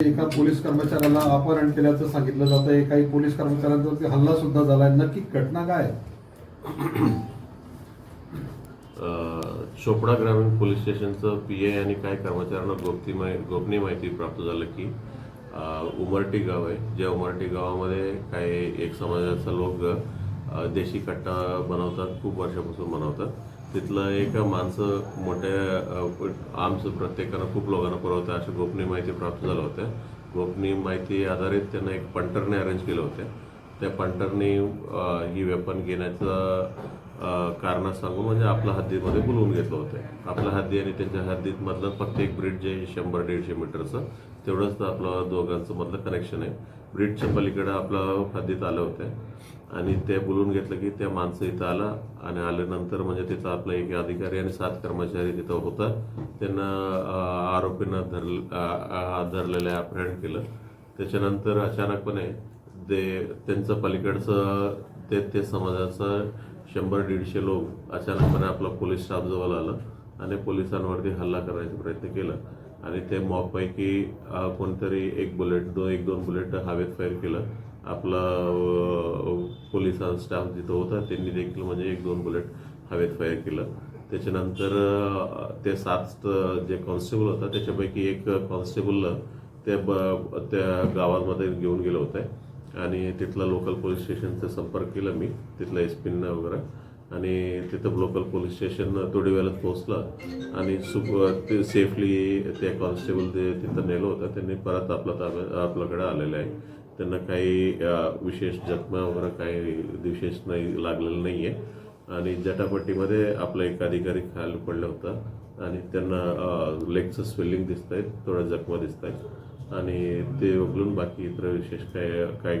एका पोलीस कर्मचाऱ्याला अपहरण केल्याचं सांगितलं जात आहे काही पोलीस कर्मचाऱ्यांवरती हल्ला सुद्धा झालाय. नक्की घटना काय चोपडा ग्रामीण पोलीस स्टेशनचं पी ए आणि काही कर्मचाऱ्यांना गोपती माहि- गोपनीय माहिती प्राप्त झालं की उमरटी गाव आहे. ज्या उमरटी गावामध्ये काही एक समाजाचा लोक देशी कट्टा बनवतात खूप वर्षापासून बनवतात. तिथलं एक माणसं मोठ्या आमचं प्रत्येकानं खूप लोकांना पुरवतं अशी गोपनीय माहिती प्राप्त झाल्या होत्या गोपनीय माहिती आधारित त्यांना एक पंटरने अरेंज केलं होतं. त्या पंटरने ही वेपन घेण्याचं कारण सांगून म्हणजे आपल्या हद्दीमध्ये बोलवून घेतलं होतं. आपल्या हद्दी आणि त्यांच्या हद्दीतमधलं प्रत्येक फक्त एक ब्रिड जे शंभर दीडशे मीटरचं. तेवढंच आपलं दोघांचं मधलं कनेक्शन आहे. ब्रिडच्या पलीकडे आपलं हद्दीत आलं होते. आणि ते बोलून घेतलं की त्या माणसं इथं आला आणि आल्यानंतर म्हणजे तिथं आपला एक अधिकारी आणि सात कर्मचारी तिथं होता. त्यांना आरोपींना धर धरलेलं अपहरण केलं. त्याच्यानंतर अचानकपणे ते त्यांचं पलीकडचं ते ते समाजाचं शंभर दीडशे लोक अचानकपणे आपला पोलीस स्टाफ जवळ आलं आणि पोलिसांवरती हल्ला करायचा प्रयत्न केला. आणि ते मॉपपैकी कोणतरी एक बुलेट दोन एक दोन बुलेट हवेत फायर केलं. आपला पोलीस पोलिसां स्टाफ जिथं होता त्यांनी देखील म्हणजे एक दोन बुलेट हवेत फायर केलं. त्याच्यानंतर ते सात जे कॉन्स्टेबल होता त्याच्यापैकी एक कॉन्स्टेबल त्या ब त्या गावामध्ये घेऊन गेलं होतं. आणि तिथला लोकल पोलीस स्टेशनचा संपर्क केला मी तिथल्या एस पीनं वगैरे. आणि तिथं लोकल पोलीस स्टेशन थोडी वेळात पोहोचलं. आणि सु ते सेफली त्या कॉन्स्टेबल ते तिथं नेलं होतं. त्यांनी परत आपला ताब्या आपल्याकडे आलेलं आहे. त्यांना काही विशेष जखमा वगैरे काही विशेष नाही लागलेलं नाही आहे आणि जटापट्टीमध्ये आपला एक अधिकारी खाली पडला होता आणि त्यांना लेगचं स्वेलिंग दिसत आहेत थोड्या जखमा दिसत आहेत आणि ते वगळून बाकी इतर विशेष काय काय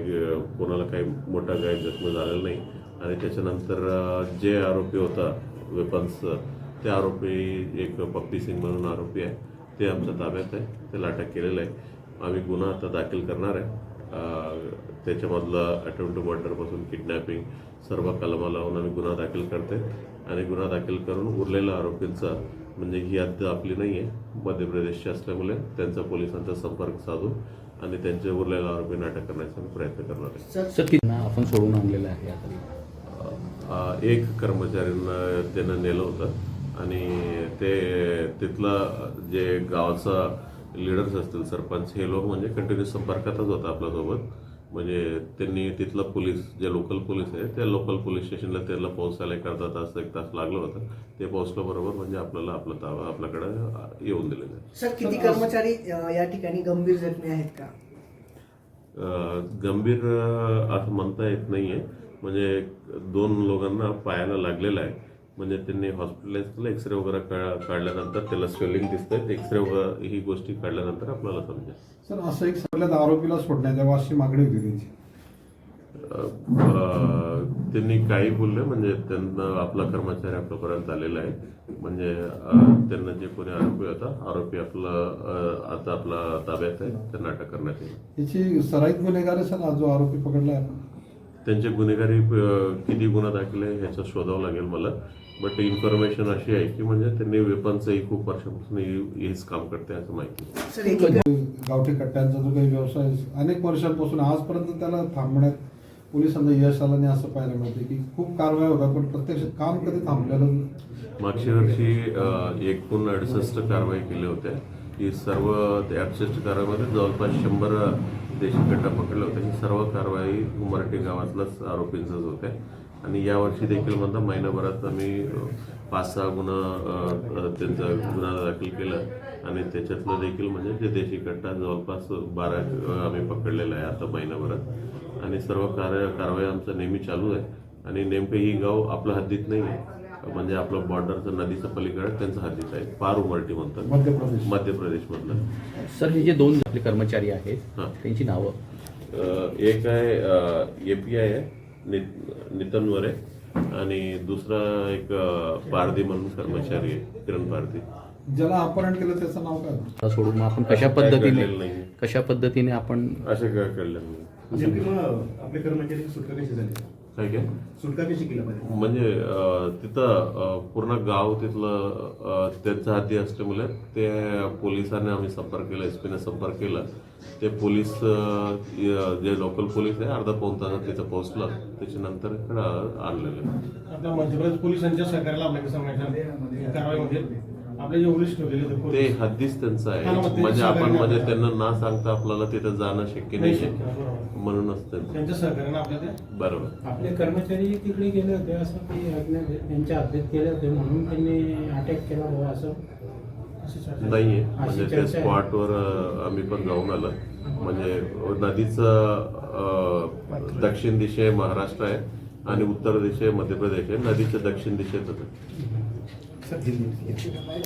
कोणाला काही मोठा काही जखम झालेला नाही. आणि त्याच्यानंतर जे आरोपी होता वेपन्सचं ते आरोपी एक पप्पी सिंग म्हणून आरोपी आहे. ते आमच्या ताब्यात आहे. त्याला अटक केलेलं आहे. आम्ही गुन्हा आता दाखल करणार आहे. त्याच्यामधलं अटेम्प्ट टू मर्डरपासून किडनॅपिंग सर्व कलमा लावून आम्ही गुन्हा दाखल करते. आणि गुन्हा दाखल करून उरलेल्या आरोपींचा म्हणजे ही हद्द आपली नाही आहे मध्य प्रदेशची असल्यामुळे त्यांचा पोलिसांचा संपर्क साधून आणि त्यांच्या उरलेल्या आरोपींना अटक करण्याचा प्रयत्न करणार आहे. आपण सोडून आणलेलं आहे एक कर्मचाऱ्यांना त्यानं नेलं होतं. आणि ते तिथलं जे गावाचा लिडर्स असतील सरपंच हे लोक म्हणजे कंटिन्यू संपर्कातच होता आपल्यासोबत. म्हणजे त्यांनी तिथलं पोलीस जे लोकल पोलीस आहे त्या लोकल पोलीस स्टेशनला त्याला पोहोचायला एक अर्धा तास एक तास लागलं होतं. ते पोहोचल्याबरोबर म्हणजे आपल्याला आपलं ताबा आपल्याकडे येऊन दिलेलं आहे सर किती कर्मचारी या ठिकाणी गंभीर जखमी आहेत का? गंभीर असं म्हणता येत नाहीये. म्हणजे दोन लोकांना पायाला लागलेलं आहे. म्हणजे त्यांनी हॉस्पिटलाइज केलं एक्सरे वगैरे काढल्यानंतर त्याला स्वेलिंग दिसतंय. एक्सरे वगैरे ही गोष्टी काढल्यानंतर आपल्याला समजेल. सर असं एक सगळ्यात आरोपीला सोडण्यात यावं अशी मागणी होती त्यांची. त्यांनी काही बोलले म्हणजे त्यांना आपला कर्मचारी आपल्यापर्यंत आलेला आहे. म्हणजे त्यांना जे कोणी आरोपी होता आरोपी आपला आता आपला ताब्यात आहे त्यांना अटक करण्यात येईल. याची सराईत गुन्हेगार आहे सर हा जो आरोपी पकडला आहे त्यांचे गुन्हेगारी किती गुन्हा दाखल आहे ह्याचं शोधावं लागेल मला. बट इन्फॉर्मेशन अशी आहे की म्हणजे त्यांनी वेपनचंही खूप वर्षापासून हेच काम करते असं माहिती एकीकडे गावठी कट्ट्यांचा जो काही व्यवसाय अनेक वर्षांपासून आजपर्यंत त्याला थांबण्यात पोलिसांना यश आलं नाही असं पाहायला मिळते की खूप कारवाया होतात पण प्रत्यक्षात काम कधी थांबलेलं. मागच्या वर्षी एकूण अडुसष्ट कारवाई केल्या होत्या. ही सर्व ते ॲडजस्ट कारवाईमध्ये जवळपास शंभर देशी कट्टा पकडल्या होत्या ही सर्व कारवाई मराठी गावातलाच आरोपींचाच होत्या आणि यावर्षी देखील म्हणता महिनाभरात आम्ही पाच सहा गुन्हा त्यांचा गुन्हा दाखल केला. आणि त्याच्यातलं देखील म्हणजे जे देशी कट्टा जवळपास बारा आम्ही पकडलेला आहे आता महिनाभरात. आणि सर्व कार्य कारवाई आमचं नेहमी चालू आहे. आणि नेमकं ही गाव आपल्या हद्दीत नाही आहे. म्हणजे आपलं बॉर्डरचं नदीचं पलीकडे त्यांचं हद्दीत आहे. पार उमरटी म्हणतात मध्य प्रदेश. मध्य प्रदेशमधलं सर हे जे दोन आपले कर्मचारी आहेत हां. त्यांची नावं? एक आहे ए पी आय आहे नि- नितन वरे आणि दुसरा एक अ, पारधी म्हणून कर्मचारी आहे किरण पारधी. ज्याला अपहरण केलं त्याचं नाव काय? आता सोडून मग आपण कशा काय पद्धतीने नाहीये. कशा पद्धतीने आपण असे काय कळलं नाही नेमकी मग आपले कर्मचारी सुटका कशी झाली? काय काय सुटका कशी केला पाहिजे म्हणजे तिथं पूर्ण गाव तिथलं त्यांच्या हाती असल्यामुळे ते पोलिसांनी आम्ही संपर्क केला एस पीने संपर्क केला. ते पोलीस जे लोकल पोलीस आहे अर्धा पाऊन तासात तिथं पोहोचलं. त्याच्यानंतर इकडं आणलेलं प्रदेश पोलिसांच्या सहकार्याला कारवाईमध्ये ते. हद्दीच त्यांचं हा, आहे म्हणजे आपण म्हणजे. त्यांना ना सांगता आपल्याला तिथं जाणं शक्य नाही. म्हणूनच बरोबर आपले कर्मचारी तिकडे गेले होते असं त्यांच्या अध्येत केले होते म्हणून त्यांनी अटॅक केला बुवा असं. नाहीये म्हणजे ते चर्चा आहे. स्पॉटवर आम्ही पण जाऊन आलो म्हणजे नदीचं दक्षिण दिशे महाराष्ट्र आहे आणि उत्तर दिशे मध्य प्रदेश आहे नदीच्या दक्षिण दिशेतच आहे सर दिल्ली